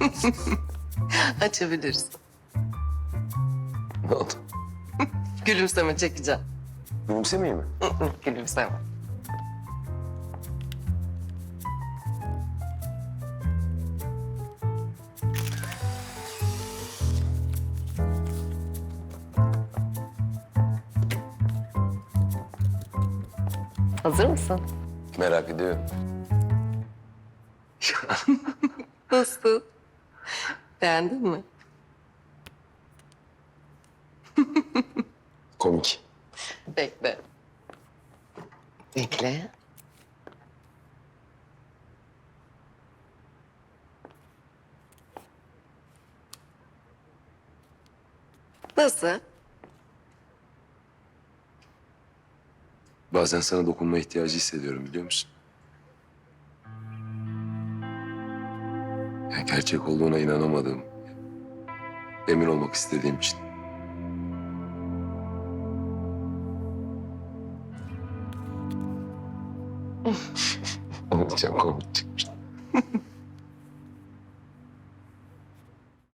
Açabiliriz. Ne oldu? Gülümseme çekeceğim. Gülümsemeyeyim mi? Gülümseme. Hazır mısın? Merak ediyorum. Nasıl? Beğendin mi? Komik. Bekle. Bekle. Nasıl? Bazen sana dokunma ihtiyacı hissediyorum biliyor musun? Gerçek olduğuna inanamadığım, emin olmak istediğim için. Çok komik çıkmış.